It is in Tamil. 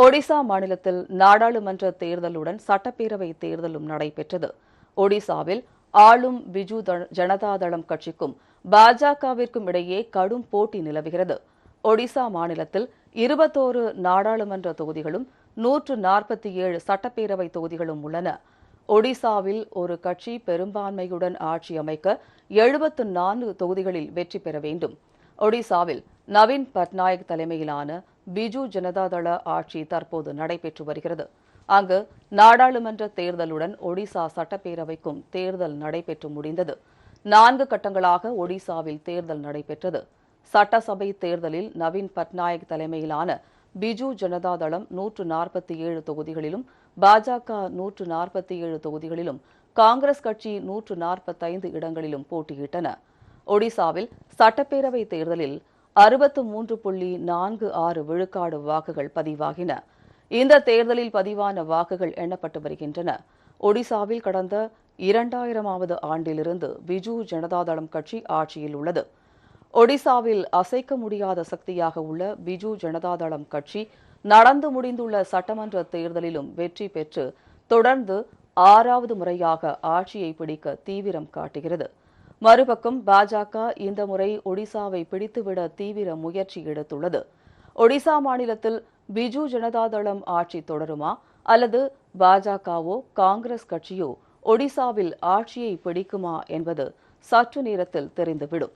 ஒடிசா மாநிலத்தில் நாடாளுமன்ற தேர்தலுடன் சட்டப்பேரவை தேர்தலும் நடைபெற்றது. ஒடிசாவில் ஆளும் பிஜு ஜனதாதளம் கட்சிக்கும் பாஜகவிற்கும் இடையே கடும் போட்டி நிலவுகிறது. ஒடிசா மாநிலத்தில் இருபத்தோரு நாடாளுமன்ற தொகுதிகளும் நூற்று நாற்பத்தி ஏழு சட்டப்பேரவை தொகுதிகளும் உள்ளன. ஒடிசாவில் ஒரு கட்சி பெரும்பான்மையுடன் ஆட்சி அமைக்க எழுபத்து நான்கு தொகுதிகளில் வெற்றி பெற வேண்டும். ஒடிசாவில் நவீன் பட்நாயக் தலைமையிலான பிஜு ஜனதாதள ஆட்சி தற்போது நடைபெற்று வருகிறது. அங்கு நாடாளுமன்ற தேர்தலுடன் ஒடிசா சட்டப்பேரவைக்கும் தேர்தல் நடைபெற்று முடிந்தது. நான்கு கட்டங்களாக ஒடிசாவில் தேர்தல் நடைபெற்றது. சட்டசபை தேர்தலில் நவீன் பட்நாயக் தலைமையிலான பிஜு ஜனதாதளம் நூற்று நாற்பத்தி ஏழு தொகுதிகளிலும் பாஜக நூற்று நாற்பத்தி ஏழு தொகுதிகளிலும் காங்கிரஸ் கட்சி நூற்று நாற்பத்தைந்து இடங்களிலும் போட்டியிட்டன. ஒடிசாவில் சட்டப்பேரவை தேர்தலில் அறுபத்து மூன்று புள்ளி நான்கு ஆறு விழுக்காடு வாக்குகள் பதிவாகின. இந்த தேர்தலில் பதிவான வாக்குகள் எண்ணப்பட்டு வருகின்றன. ஒடிசாவில் கடந்த இரண்டாயிரமாவது ஆண்டிலிருந்து பிஜு ஜனதாதளம் கட்சி ஆட்சியில் உள்ளது. ஒடிசாவில் அசைக்க முடியாத சக்தியாக உள்ள பிஜு ஜனதாதளம் கட்சி நடந்து முடிந்துள்ள சட்டமன்ற தேர்தலிலும் வெற்றி பெற்று தொடர்ந்து ஆறாவது முறையாக ஆட்சியை பிடிக்க தீவிரம் காட்டுகிறது. மறுபக்கம் பாஜக இந்த முறை ஒடிசாவை பிடித்துவிட தீவிர முயற்சி எடுத்துள்ளது. ஒடிசா மாநிலத்தில் பிஜு ஜனதாதளம் ஆட்சி தொடருமா? அல்லது பாஜகவோ காங்கிரஸ் கட்சியோ ஒடிசாவில் ஆட்சியை பிடிக்குமா என்பது சற்று நேரத்தில் தெரிந்துவிடும்.